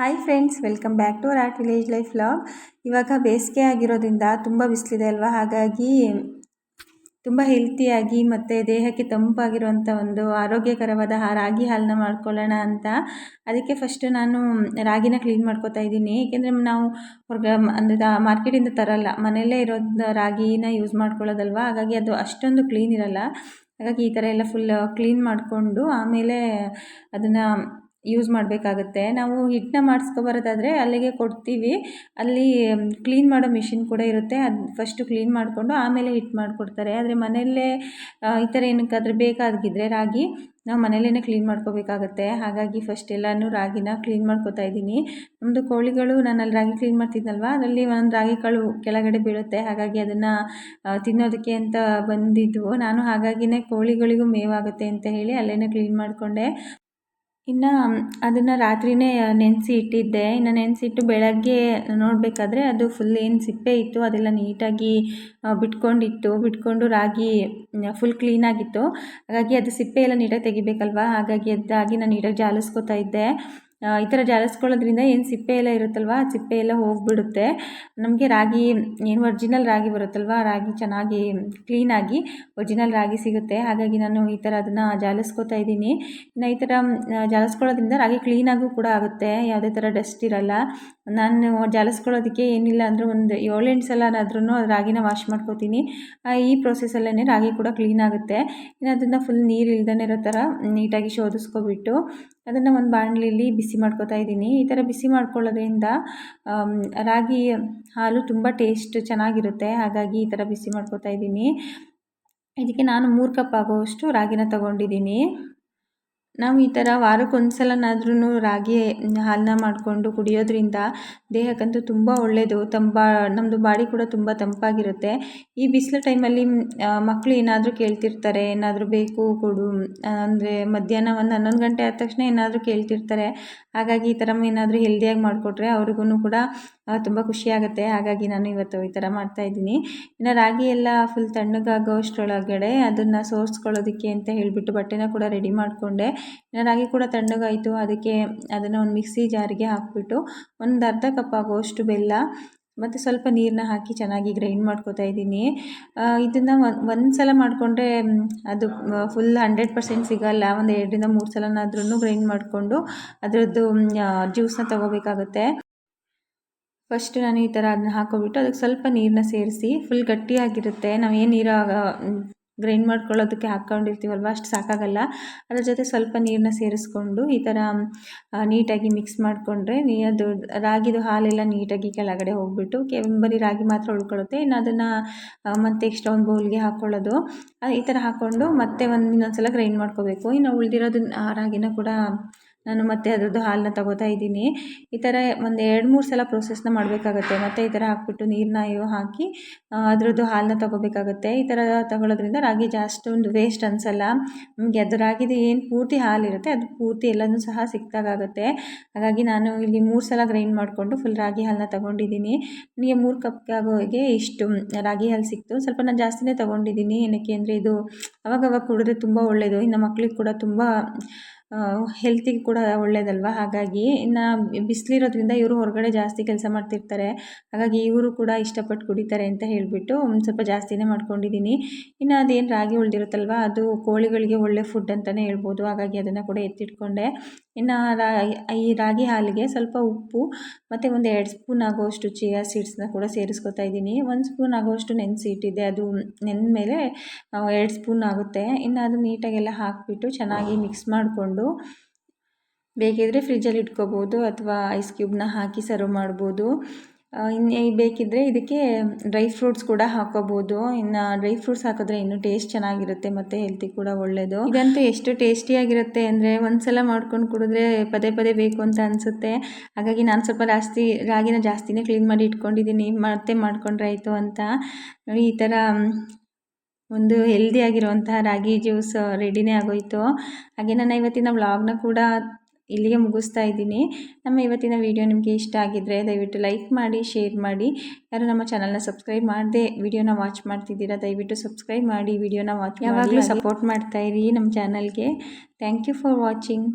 Hi friends welcome back to art village life log ಇವಾಗ ಬೇಸಿಗೆ ಆಗಿರೋದ್ರಿಂದ ತುಂಬ ಬಿಸಿಲಿದೆ ಅಲ್ವಾ? ಹಾಗಾಗಿ ತುಂಬ ಹೆಲ್ತಿಯಾಗಿ ಮತ್ತು ದೇಹಕ್ಕೆ ತಂಪಾಗಿರುವಂಥ ಒಂದು ಆರೋಗ್ಯಕರವಾದ ಹಾ ರಾಗಿ ಹಾಲನ್ನ ಮಾಡ್ಕೊಳ್ಳೋಣ ಅಂತ. ಅದಕ್ಕೆ ಫಸ್ಟ್ ನಾನು ರಾಗಿನ ಕ್ಲೀನ್ ಮಾಡ್ಕೊತಾ ಇದ್ದೀನಿ. ಏಕೆಂದರೆ ನಾವು ಹೊರಗೆ ಅಂದರೆ ಮಾರ್ಕೆಟಿಂದ ತರಲ್ಲ. ಮನೆಯಲ್ಲೇ ಇರೋದು ರಾಗಿನ ಯೂಸ್ ಮಾಡ್ಕೊಳ್ಳೋದಲ್ವ? ಹಾಗಾಗಿ ಅದು ಅಷ್ಟೊಂದು ಕ್ಲೀನ್ ಇರಲ್ಲ. ಹಾಗಾಗಿ ಈ ಥರ ಎಲ್ಲ ಫುಲ್ ಕ್ಲೀನ್ ಮಾಡಿಕೊಂಡು ಆಮೇಲೆ ಅದನ್ನು ಯೂಸ್ ಮಾಡಬೇಕಾಗತ್ತೆ. ನಾವು ಹಿಟ್ಟನ್ನ ಮಾಡಿಸ್ಕೊಬರೋದಾದರೆ ಅಲ್ಲಿಗೆ ಕೊಡ್ತೀವಿ. ಅಲ್ಲಿ ಕ್ಲೀನ್ ಮಾಡೋ ಮಿಷಿನ್ ಕೂಡ ಇರುತ್ತೆ. ಅದು ಫಸ್ಟು ಕ್ಲೀನ್ ಮಾಡಿಕೊಂಡು ಆಮೇಲೆ ಹಿಟ್ಟು ಮಾಡಿಕೊಡ್ತಾರೆ. ಆದರೆ ಮನೆಯಲ್ಲೇ ಈ ಥರ ಏನಕ್ಕಾದರೂ ಬೇಕಾಗಿದ್ದರೆ ರಾಗಿ ನಾವು ಮನೇಲೇ ಕ್ಲೀನ್ ಮಾಡ್ಕೋಬೇಕಾಗತ್ತೆ. ಹಾಗಾಗಿ ಫಸ್ಟ್ ಎಲ್ಲನೂ ರಾಗಿನ ಕ್ಲೀನ್ ಮಾಡ್ಕೋತಾ ಇದ್ದೀನಿ. ನಮ್ಮದು ಕೋಳಿಗಳು, ನಾನು ಅಲ್ಲಿ ರಾಗಿ ಕ್ಲೀನ್ ಮಾಡ್ತಿದ್ನಲ್ವ? ಅದರಲ್ಲಿ ಒಂದು ರಾಗಿ ಕಾಳು ಕೆಳಗಡೆ ಬೀಳುತ್ತೆ. ಹಾಗಾಗಿ ಅದನ್ನು ತಿನ್ನೋದಕ್ಕೆ ಅಂತ ಬಂದಿದ್ವು. ನಾನು ಹಾಗಾಗಿನೇ ಕೋಳಿಗಳಿಗೂ ಮೇವಾಗುತ್ತೆ ಅಂತ ಹೇಳಿ ಅಲ್ಲೇ ಕ್ಲೀನ್ ಮಾಡಿಕೊಂಡೆ. ಇನ್ನು ಅದನ್ನು ರಾತ್ರಿಯೇ ನೆನೆಸಿ ಇಟ್ಟಿದ್ದೆ. ಇನ್ನು ನೆನೆಸಿಟ್ಟು ಬೆಳಗ್ಗೆ ನೋಡಬೇಕಾದ್ರೆ ಅದು ಫುಲ್ ಏನು ಸಿಪ್ಪೆ ಇತ್ತು ಅದೆಲ್ಲ ನೀಟಾಗಿ ಬಿಟ್ಕೊಂಡಿತ್ತು. ಬಿಟ್ಕೊಂಡು ರಾಗಿ ಫುಲ್ ಕ್ಲೀನಾಗಿತ್ತು ಹಾಗಾಗಿ ಅದು ಸಿಪ್ಪೆ ಎಲ್ಲ ನೀಟಾಗಿ ತೆಗಿಬೇಕಲ್ವಾ? ಹಾಗಾಗಿ ಅದಾಗಿ ನಾನು ನೀಟಾಗಿ ಜಾಲಿಸ್ಕೊತಾ ಇದ್ದೆ. ಈ ಥರ ಜಾಲಿಸ್ಕೊಳ್ಳೋದ್ರಿಂದ ಏನು ಸಿಪ್ಪೆ ಎಲ್ಲ ಇರುತ್ತಲ್ವ? ಆ ಸಿಪ್ಪೆ ಎಲ್ಲ ಹೋಗಿಬಿಡುತ್ತೆ. ನಮಗೆ ರಾಗಿ, ಏನು ಒರ್ಜಿನಲ್ ರಾಗಿ ಬರುತ್ತಲ್ವ? ರಾಗಿ ಚೆನ್ನಾಗಿ ಕ್ಲೀನಾಗಿ ಒರ್ಜಿನಲ್ ರಾಗಿ ಸಿಗುತ್ತೆ. ಹಾಗಾಗಿ ನಾನು ಈ ಥರ ಅದನ್ನು ಜಾಲಿಸ್ಕೊತಾ ಇದ್ದೀನಿ. ಇನ್ನು ಈ ಥರ ಜಾಲಿಸ್ಕೊಳ್ಳೋದ್ರಿಂದ ರಾಗಿ ಕ್ಲೀನಾಗೂ ಕೂಡ ಆಗುತ್ತೆ. ಯಾವುದೇ ಥರ ಡಸ್ಟ್ ಇರಲ್ಲ. ನಾನು ಜಾಲಿಸ್ಕೊಳ್ಳೋದಕ್ಕೆ ಏನಿಲ್ಲ ಅಂದರೆ ಒಂದು ಏಳೆಂಟು ಸಲನಾದ್ರೂ ರಾಗಿನ ವಾಶ್ ಮಾಡ್ಕೋತೀನಿ. ಈ ಪ್ರೊಸೆಸಲ್ಲೇ ರಾಗಿ ಕೂಡ ಕ್ಲೀನ್ ಆಗುತ್ತೆ. ಇನ್ನು ಅದನ್ನು ಫುಲ್ ನೀರು ಇಲ್ದೇ ಇರೋ ಥರ ನೀಟಾಗಿ ಶೋಧಿಸ್ಕೊಬಿಟ್ಟು ಅದನ್ನು ಒಂದು ಬಾಣಲಿಲಿ ಬಿಸಿ ಮಾಡ್ಕೊತಾ ಇದ್ದೀನಿ. ಈ ಥರ ಬಿಸಿ ಮಾಡ್ಕೊಳ್ಳೋದ್ರಿಂದ ರಾಗಿ ಹಾಲು ತುಂಬ ಟೇಸ್ಟ್ ಚೆನ್ನಾಗಿರುತ್ತೆ. ಹಾಗಾಗಿ ಈ ಥರ ಬಿಸಿ ಮಾಡ್ಕೋತಾ ಇದ್ದೀನಿ. ಇದಕ್ಕೆ ನಾನು ಮೂರು ಕಪ್ ಆಗೋವಷ್ಟು ರಾಗಿನ ತಗೊಂಡಿದ್ದೀನಿ. ನಾವು ಈ ಥರ ವಾರಕ್ಕೊಂದು ಸಲನಾದ್ರೂ ರಾಗಿ ಹಾಲನ್ನ ಮಾಡಿಕೊಂಡು ಕುಡಿಯೋದ್ರಿಂದ ದೇಹಕ್ಕಂತೂ ತುಂಬ ಒಳ್ಳೆಯದು ತಂಪ ನಮ್ಮದು ಬಾಡಿ ಕೂಡ ತುಂಬ ತಂಪಾಗಿರುತ್ತೆ. ಈ ಬಿಸಿಲು ಟೈಮಲ್ಲಿ ಮಕ್ಕಳು ಏನಾದರೂ ಕೇಳ್ತಿರ್ತಾರೆ, ಏನಾದರೂ ಬೇಕು ಕೊಡು ಅಂದರೆ ಮಧ್ಯಾಹ್ನ ಒಂದು ಹನ್ನೊಂದು ಗಂಟೆ ಆದ ತಕ್ಷಣ ಏನಾದರೂ ಕೇಳ್ತಿರ್ತಾರೆ. ಹಾಗಾಗಿ ಈ ಥರ ಏನಾದರೂ ಹೆಲ್ದಿಯಾಗಿ ಮಾಡಿಕೊಟ್ರೆ ಅವ್ರಿಗೂ ಕೂಡ ತುಂಬ ಖುಷಿಯಾಗುತ್ತೆ. ಹಾಗಾಗಿ ನಾನು ಇವತ್ತು ಈ ಥರ ಮಾಡ್ತಾಯಿದ್ದೀನಿ ಇನ್ನು ರಾಗಿ ಎಲ್ಲ ಫುಲ್ ತಣ್ಣಗಾಗೋ ಅಷ್ಟರೊಳಗಡೆ ಅದನ್ನು ಸೋರಿಸ್ಕೊಳ್ಳೋದಕ್ಕೆ ಅಂತ ಹೇಳಿಬಿಟ್ಟು ಬಟ್ಟೆನ ಕೂಡ ರೆಡಿ ಮಾಡಿಕೊಂಡೆ. ಇನ್ನು ರಾಗಿ ಕೂಡ ತಣ್ಣಗಾಯಿತು. ಅದಕ್ಕೆ ಅದನ್ನು ಒಂದು ಮಿಕ್ಸಿ ಜಾರಿಗೆ ಹಾಕಿಬಿಟ್ಟು ಒಂದು ಅರ್ಧ ಕಪ್ ಆಗೋಷ್ಟು ಬೆಲ್ಲ ಮತ್ತು ಸ್ವಲ್ಪ ನೀರನ್ನ ಹಾಕಿ ಚೆನ್ನಾಗಿ ಗ್ರೈಂಡ್ ಮಾಡ್ಕೋತಾ ಇದ್ದೀನಿ. ಇದನ್ನು ಒಂದು ಸಲ ಮಾಡಿಕೊಂಡ್ರೆ ಅದು ಫುಲ್ ಹಂಡ್ರೆಡ್ ಪರ್ಸೆಂಟ್ ಸಿಗೋಲ್ಲ. ಒಂದು ಎರಡರಿಂದ ಮೂರು ಸಲನಾದ್ರೂ ಗ್ರೈಂಡ್ ಮಾಡಿಕೊಂಡು ಅದರದ್ದು ಜ್ಯೂಸನ್ನ ತೊಗೋಬೇಕಾಗುತ್ತೆ. ಫಸ್ಟ್ ನಾನು ಈ ಥರ ಅದನ್ನ ಹಾಕೋಬಿಟ್ಟು ಅದಕ್ಕೆ ಸ್ವಲ್ಪ ನೀರನ್ನ ಸೇರಿಸಿ ಫುಲ್ ಗಟ್ಟಿಯಾಗಿರುತ್ತೆ. ಏನು ನೀರು ಗ್ರೈಂಡ್ ಮಾಡ್ಕೊಳ್ಳೋದಕ್ಕೆ ಹಾಕ್ಕೊಂಡಿರ್ತೀವಲ್ವ, ಅಷ್ಟು ಸಾಕಾಗಲ್ಲ. ಅದ್ರ ಜೊತೆ ಸ್ವಲ್ಪ ನೀರನ್ನ ಸೇರಿಸ್ಕೊಂಡು ಈ ಥರ ನೀಟಾಗಿ ಮಿಕ್ಸ್ ಮಾಡಿಕೊಂಡ್ರೆ ನೀ, ಅದು ರಾಗಿದು ಹಾಲೆಲ್ಲ ನೀಟಾಗಿ ಕೆಳಗಡೆ ಹೋಗ್ಬಿಟ್ಟು ಬರೀ ರಾಗಿ ಮಾತ್ರ ಉಳ್ಕೊಳ್ಳುತ್ತೆ. ಇನ್ನು ಅದನ್ನು ಮತ್ತೆ ಎಕ್ಸ್ಟ್ರಾ ಒಂದು ಬೌಲ್ಗೆ ಹಾಕ್ಕೊಳ್ಳೋದು ಈ ಥರ ಹಾಕ್ಕೊಂಡು ಮತ್ತೆ ಒಂದು ಇನ್ನೊಂದು ಸಲ ಗ್ರೈಂಡ್ ಮಾಡ್ಕೋಬೇಕು. ಇನ್ನು ಉಳಿದಿರೋದನ್ನ ರಾಗಿನ ಕೂಡ ನಾನು ಮತ್ತೆ ಅದರದ್ದು ಹಾಲನ್ನ ತಗೋತಾ ಇದ್ದೀನಿ. ಈ ಥರ ಒಂದು ಎರಡು ಮೂರು ಸಲ ಪ್ರೋಸೆಸ್ನ ಮಾಡಬೇಕಾಗತ್ತೆ. ಮತ್ತು ಈ ಥರ ಹಾಕ್ಬಿಟ್ಟು ನೀರನ್ನ ಹಾಕಿ ಅದರದ್ದು ಹಾಲನ್ನ ತಗೋಬೇಕಾಗತ್ತೆ. ಈ ಥರ ತಗೊಳ್ಳೋದ್ರಿಂದ ರಾಗಿ ಜಾಸ್ತಿ ಒಂದು ವೇಸ್ಟ್ ಅನಿಸಲ್ಲ. ನಮಗೆ ಅದು ರಾಗಿದು ಏನು ಪೂರ್ತಿ ಹಾಲಿರುತ್ತೆ ಅದು ಪೂರ್ತಿ ಎಲ್ಲನೂ ಸಹ ಸಿಕ್ತಾಗುತ್ತೆ ಹಾಗಾಗಿ ನಾನು ಇಲ್ಲಿ ಮೂರು ಸಲ ಗ್ರೈಂಡ್ ಮಾಡಿಕೊಂಡು ಫುಲ್ ರಾಗಿ ಹಾಲನ್ನ ತಗೊಂಡಿದ್ದೀನಿ. ನನಗೆ ಮೂರು ಕಪ್ ಆಗೋಗೆ ಇಷ್ಟು ರಾಗಿ ಹಾಲು ಸಿಕ್ತು. ಸ್ವಲ್ಪ ನಾನು ಜಾಸ್ತಿನೇ ತೊಗೊಂಡಿದ್ದೀನಿ. ಏನಕ್ಕೆ ಅಂದರೆ ಇದು ಅವಾಗವಾಗ ಕುಡಿದ್ರೆ ತುಂಬ ಒಳ್ಳೆಯದು ಇನ್ನು ಮಕ್ಳಿಗೆ ಕೂಡ ತುಂಬ ಹೆಲ್ತಿಗೆ ಕೂಡ ಒಳ್ಳೆಯದಲ್ವ ಹಾಗಾಗಿ ಇನ್ನು ಬಿಸಿಲಿರೋದ್ರಿಂದ ಇವರು ಹೊರಗಡೆ ಜಾಸ್ತಿ ಕೆಲಸ ಮಾಡ್ತಿರ್ತಾರೆ. ಹಾಗಾಗಿ ಇವರು ಕೂಡ ಇಷ್ಟಪಟ್ಟು ಕುಡಿತಾರೆ ಅಂತ ಹೇಳಿಬಿಟ್ಟು ಒಂದು ಸ್ವಲ್ಪ ಜಾಸ್ತಿನೇ ಮಾಡ್ಕೊಂಡಿದ್ದೀನಿ ಇನ್ನು ಅದೇನು ರಾಗಿ ಉಳಿದಿರುತ್ತಲ್ವ? ಅದು ಕೋಳಿಗಳಿಗೆ ಒಳ್ಳೆ ಫುಡ್ ಅಂತಲೇ ಹೇಳ್ಬೋದು. ಹಾಗಾಗಿ ಅದನ್ನು ಕೂಡ ಎತ್ತಿಟ್ಕೊಂಡೆ. ಇನ್ನು ಈ ರಾಗಿ ಹಾಲಿಗೆ ಸ್ವಲ್ಪ ಉಪ್ಪು, ಮತ್ತು ಒಂದು ಎರಡು ಸ್ಪೂನ್ ಆಗೋಷ್ಟು ಚಿಯಾ ಸೀಡ್ಸ್ನ ಕೂಡ ಸೇರಿಸ್ಕೊತಾ ಇದ್ದೀನಿ ಒಂದು ಸ್ಪೂನ್ ಆಗೋಷ್ಟು ನೆನೆಸಿ ಇಟ್ಟಿದ್ದೆ. ಅದು ನೆನೆದ ಮೇಲೆ ಎರಡು ಸ್ಪೂನ್ ಆಗುತ್ತೆ. ಇನ್ನು ಅದು ನೀಟಾಗೆಲ್ಲ ಹಾಕಿಬಿಟ್ಟು ಚೆನ್ನಾಗಿ ಮಿಕ್ಸ್ ಮಾಡಿಕೊಂಡು ಬೇಕಿದ್ದರೆ ಫ್ರಿಜ್ಜಲ್ಲಿ ಇಟ್ಕೋಬೋದು ಅಥವಾ ಐಸ್ ಕ್ಯೂಬ್ನ ಹಾಕಿ ಸರ್ವ್ ಮಾಡ್ಬೋದು. ಇನ್ನು ಬೇಕಿದ್ದರೆ ಇದಕ್ಕೆ ಡ್ರೈ ಫ್ರೂಟ್ಸ್ ಕೂಡ ಹಾಕೋಬೋದು. ಇನ್ನು ಡ್ರೈ ಫ್ರೂಟ್ಸ್ ಹಾಕಿದ್ರೆ ಇನ್ನೂ ಟೇಸ್ಟ್ ಚೆನ್ನಾಗಿರುತ್ತೆ ಮತ್ತು ಹೆಲ್ತಿ ಕೂಡ ಒಳ್ಳೆಯದು ಇದಂತೂ ಎಷ್ಟು ಟೇಸ್ಟಿಯಾಗಿರುತ್ತೆ ಅಂದರೆ ಒಂದು ಸಲ ಮಾಡ್ಕೊಂಡು ಕುಡಿದ್ರೆ ಪದೇ ಪದೇ ಬೇಕು ಅಂತ ಅನಿಸುತ್ತೆ. ಹಾಗಾಗಿ ನಾನು ಸ್ವಲ್ಪ ಜಾಸ್ತಿ, ರಾಗಿನ ಜಾಸ್ತಿನೇ ಕ್ಲೀನ್ ಮಾಡಿ ಇಟ್ಕೊಂಡಿದ್ದೀನಿ ಮತ್ತೆ ಮಾಡ್ಕೊಂಡ್ರೆ ಆಯಿತು ಅಂತ. ಈ ಥರ ಒಂದು ಹೆಲ್ದಿ ಹೆಲ್ದಿಯಾಗಿರುವಂತಹ ರಾಗಿ ಜ್ಯೂಸ್ ರೆಡಿನೇ ಆಗೋಯಿತು. ಹಾಗೆ ನಾನು ಇವತ್ತಿನ ವ್ಲಾಗ್ನ ಕೂಡ ಇಲ್ಲಿಗೆ ಮುಗಿಸ್ತಾ ಇದ್ದೀನಿ. ನಮ್ಮ ಇವತ್ತಿನ ವಿಡಿಯೋ ನಿಮಗೆ ಇಷ್ಟ ಆಗಿದ್ದರೆ ದಯವಿಟ್ಟು ಲೈಕ್ ಮಾಡಿ ಶೇರ್ ಮಾಡಿ. ಯಾರು ನಮ್ಮ ಚಾನಲ್ನ ಸಬ್ಸ್ಕ್ರೈಬ್ ಮಾಡದೆ ವಿಡಿಯೋನ ವಾಚ್ ಮಾಡ್ತಿದ್ದೀರಾ ದಯವಿಟ್ಟು ಸಬ್ಸ್ಕ್ರೈಬ್ ಮಾಡಿ ವಿಡಿಯೋನ ವಾಚ್ ಯಾವಾಗಲೂ ಸಪೋರ್ಟ್ ಮಾಡ್ತಾಯಿರಿ ನಮ್ಮ ಚಾನಲ್ಗೆ ಥ್ಯಾಂಕ್ ಯು ಫಾರ್ ವಾಚಿಂಗ್